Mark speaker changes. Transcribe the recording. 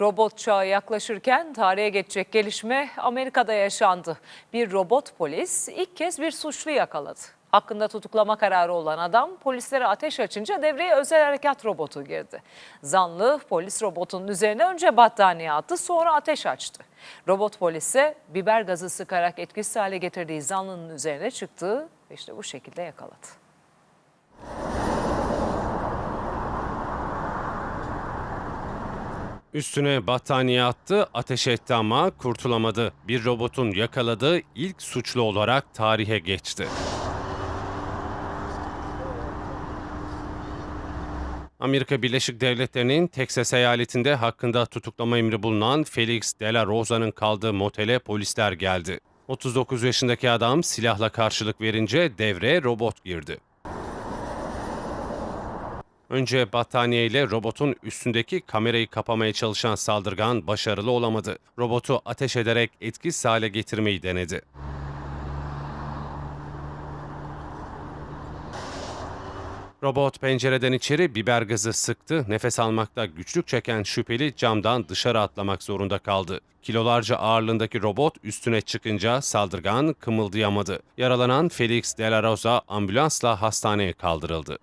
Speaker 1: Robot çağı yaklaşırken tarihe geçecek gelişme Amerika'da yaşandı. Bir robot polis ilk kez bir suçlu yakaladı. Hakkında tutuklama kararı olan adam polislere ateş açınca devreye özel harekat robotu girdi. Zanlı polis robotunun üzerine önce battaniye attı sonra ateş açtı. Robot polise biber gazı sıkarak etkisiz hale getirdiği zanlının üzerine çıktı ve işte bu şekilde yakaladı.
Speaker 2: Üstüne battaniye attı, ateş etti ama kurtulamadı. Bir robotun yakaladığı ilk suçlu olarak tarihe geçti. Amerika Birleşik Devletleri'nin Texas eyaletinde hakkında tutuklama emri bulunan Felix De La Rosa'nın kaldığı motele polisler geldi. 39 yaşındaki adam silahla karşılık verince devreye robot girdi. Önce battaniyeyle robotun üstündeki kamerayı kapamaya çalışan saldırgan başarılı olamadı. Robotu ateş ederek etkisiz hale getirmeyi denedi. Robot pencereden içeri biber gazı sıktı. Nefes almakta güçlük çeken şüpheli camdan dışarı atlamak zorunda kaldı. Kilolarca ağırlığındaki robot üstüne çıkınca saldırgan kımıldayamadı. Yaralanan Felix De ambulansla hastaneye kaldırıldı.